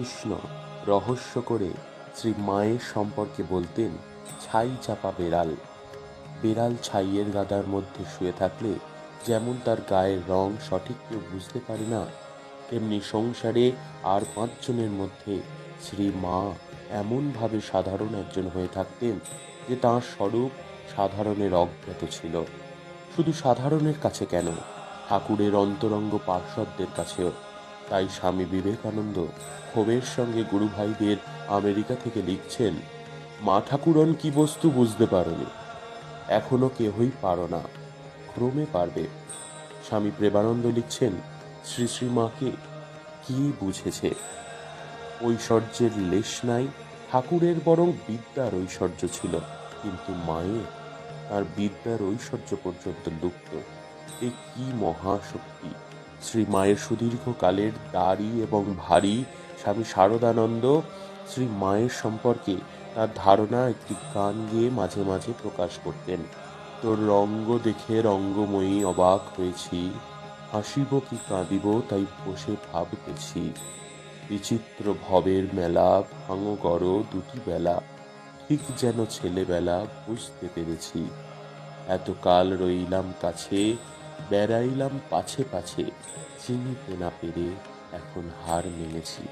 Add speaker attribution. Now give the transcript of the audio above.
Speaker 1: কৃষ্ণ রহস্য করে শ্রী মায়ের সম্পর্কে বলতেন, ছাই চাপা বেড়াল। বেড়াল ছাইয়ের গাদার মধ্যে শুয়ে থাকলে যেমন তার গায়ের রং সঠিক কেউ বুঝতে পারে না, তেমনি সংসারে আর পাঁচজনের মধ্যে শ্রী মা এমনভাবে সাধারণ একজন হয়ে থাকতেন যে তাঁর স্বরূপ সাধারণের অজ্ঞাত ছিল। শুধু সাধারণের কাছে কেন, ঠাকুরের অন্তরঙ্গ পার্শ্বদের কাছেও। তাই স্বামী বিবেকানন্দ ক্ষোভের সঙ্গে গুরুভাইদের আমেরিকা থেকে লিখছেন, মা ঠাকুরন কি বস্তু বুঝতে পারোনি? এখনও কেহই পারো না, ক্রমে পারবে। স্বামী প্রেমানন্দ লিখছেন, শ্রী শ্রী মাকে কি বুঝেছে? ঐশ্বর্যের লেশ নাই, ঠাকুরের বরং বিদ্যার ঐশ্বর্য ছিল, কিন্তু মায়ের, তার বিদ্যার ঐশ্বর্য পর্যন্ত লুপ্ত। এ কি মহাশক্তি? শ্রী মায়ের সুদীর্ঘ কালের দাড়ি এবং ভারী স্বামী শারদানন্দ শ্রী মায়ের সম্পর্কে তার ধারণা একটি গান গেয়ে মাঝে মাঝে প্রকাশ করতেন। তোর রঙ্গ দেখে রঙ্গময়ী অবাক হয়েছি, হাসিব কি কাঁদিব তাই বসে ভাবতেছি। বিচিত্র ভবের মেলা, ভাঙো গড় দুটি বেলা, ঠিক যেন ছেলেবেলা বুঝতে পেরেছি। এতকাল রইলাম কাছে বেড়াইলাম পাছে পাছে চিনি পেনা পেরে এখন হার মেনেছি।